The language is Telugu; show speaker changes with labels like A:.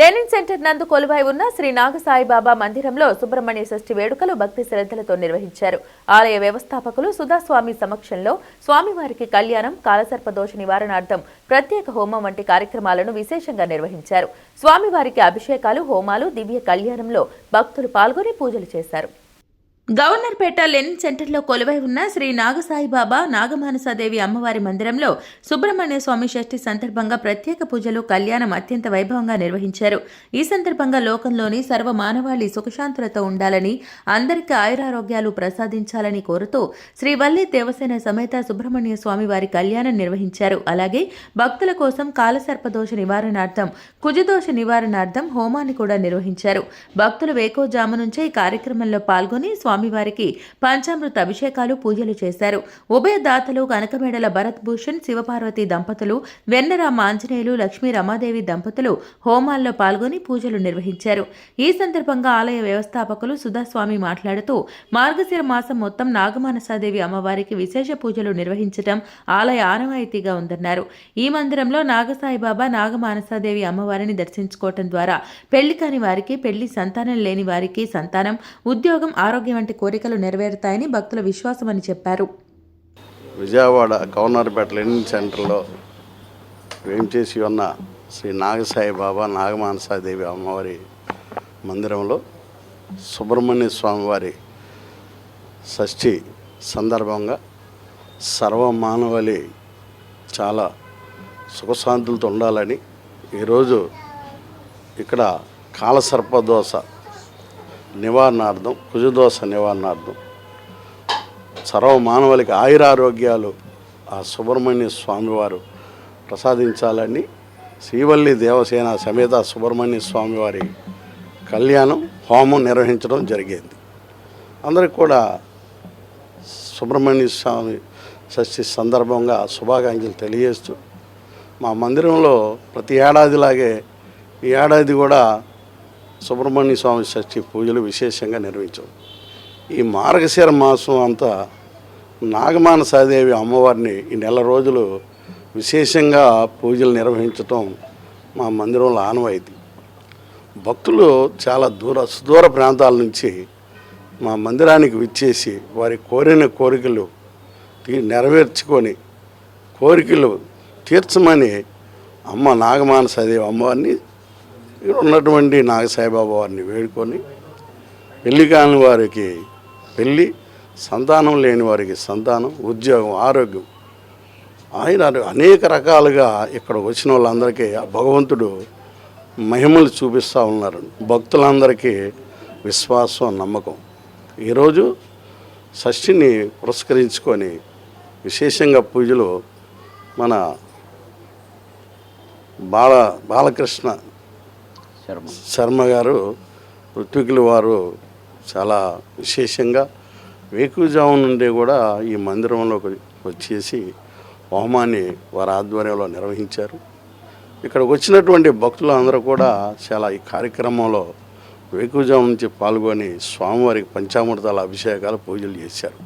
A: లెనిన్ సెంటర్ నందు కొలువై ఉన్న శ్రీ నాగసాయిబాబా మందిరంలో సుబ్రహ్మణ్య షష్ఠి వేడుకలు భక్తి శ్రద్ధలతో నిర్వహించారు. ఆలయ వ్యవస్థాపకులు సుధాస్వామి సమక్షంలో స్వామివారికి కళ్యాణం కాలసర్పదోష నివారణార్థం ప్రత్యేక హోమం వంటి కార్యక్రమాలను విశేషంగా నిర్వహించారు. స్వామివారికి అభిషేకాలు హోమాలు దివ్య కళ్యాణంలో భక్తులు పాల్గొని పూజలు చేశారు. గవర్నర్పేట లెన్ సెంటర్లో కొలువై ఉన్న శ్రీ నాగసాయిబాబా నాగమానసాదేవి అమ్మవారి మందిరంలో సుబ్రహ్మణ్య స్వామి షష్ఠి సందర్భంగా ప్రత్యేక పూజలు కళ్యాణం అత్యంత వైభవంగా నిర్వహించారు. ఈ సందర్భంగా లోకంలోని సర్వ మానవాళి సుఖశాంతులతో ఉండాలని అందరికీ ఆయురారోగ్యాలు ప్రసాదించాలని కోరుతూ శ్రీ వల్లి దేవసేన సమేత సుబ్రహ్మణ్య స్వామి వారి కళ్యాణం నిర్వహించారు. అలాగే భక్తుల కోసం కాలసర్పదోష నివారణార్థం కుజదోష నివారణార్థం హోమాన్ని కూడా నిర్వహించారు. భక్తులు వేకోజాము నుంచే ఈ కార్యక్రమంలో పాల్గొని స్వామి స్వామివారికి పంచామృత అభిషేకాలు పూజలు చేశారు. ఉభయ దాతలు కనకమేడల భరత్ భూషణ్ శివపార్వతి దంపతులు వెన్నరామ ఆంజనేయులు లక్ష్మీ రమాదేవి దంపతులు హోమాల్లో పాల్గొని పూజలు నిర్వహించారు. ఈ సందర్భంగా ఆలయ వ్యవస్థాపకులు సుధాస్వామి మాట్లాడుతూ మార్గశిర మాసం మొత్తం నాగమానసాదేవి అమ్మవారికి విశేష పూజలు నిర్వహించడం ఆలయ ఆనవాయితీగా ఉందన్నారు. ఈ మందిరంలో నాగసాయిబాబా నాగమానసాదేవి అమ్మవారిని దర్శించుకోవటం ద్వారా పెళ్ళి కాని వారికి పెళ్ళి సంతానం లేని వారికి సంతానం ఉద్యోగం ఆరోగ్యం వంటి కోరికలు నెరవేరుతాయని భక్తుల విశ్వాసమని చెప్పారు.
B: విజయవాడ గవర్నర్పేట లెనిన్ సెంటర్లో వేంచేసి ఉన్న శ్రీ నాగసాయి బాబా నాగమానసాదేవి అమ్మవారి మందిరంలో సుబ్రహ్మణ్య స్వామివారి షష్ఠి సందర్భంగా సర్వ మానవాళి చాలా సుఖశాంతులతో ఉండాలని ఈరోజు ఇక్కడ కాలసర్పదోష నివారణార్థం కుజదోష నివారణార్థం. సర్వ మానవులకి ఆయురారోగ్యాలు ఆ సుబ్రహ్మణ్య స్వామివారు ప్రసాదించాలని శ్రీవల్లి దేవసేన సమేత సుబ్రహ్మణ్య స్వామివారి కళ్యాణం హోమం నిర్వహించడం జరిగింది. అందరికి కూడా సుబ్రహ్మణ్య స్వామి షష్ఠి సందర్భంగా శుభాకాంక్షలు తెలియజేస్తూ మా మందిరంలో ప్రతి ఏడాదిలాగే ఈ ఏడాది కూడా సుబ్రహ్మణ్య స్వామి షష్ఠి పూజలు విశేషంగా నిర్వహించాం ఈ మార్గశిర మాసం అంతా నాగమానసాదేవి అమ్మవారిని ఈ నెల రోజులు విశేషంగా పూజలు నిర్వహించటం మా మందిరంలో ఆనవాయితీ. భక్తులు చాలా దూర సుదూర ప్రాంతాల నుంచి మా మందిరానికి విచ్చేసి వారి కోరిన కోరికలు నెరవేర్చుకొని కోరికలు తీర్చమని అమ్మ నాగమానసాదేవి అమ్మవారిని ఉన్నటువంటి నాగసాయిబాబా వారిని వేడుకొని పెళ్ళి కాని వారికి పెళ్ళి సంతానం లేని వారికి సంతానం ఉద్యోగం ఆరోగ్యం. ఆయన అనేక రకాలుగా ఇక్కడ వచ్చిన వాళ్ళందరికీ ఆ భగవంతుడు మహిమలు చూపిస్తూ ఉన్నారు. భక్తులందరికీ విశ్వాసం నమ్మకం. ఈరోజు షష్ఠిని పురస్కరించుకొని విశేషంగా పూజలు మన బాల బాలకృష్ణ శర్మ. గారు ఋత్వికులు వారు చాలా విశేషంగా వేకుజాము నుండి కూడా ఈ మందిరంలోకి వచ్చేసి హోమాన్ని వారి ఆధ్వర్యంలో నిర్వహించారు. ఇక్కడికి వచ్చినటువంటి భక్తులు అందరూ కూడా చాలా ఈ కార్యక్రమంలో వేకుజాము నుంచి పాల్గొని స్వామివారికి పంచామృతాల అభిషేకాలు పూజలు చేశారు.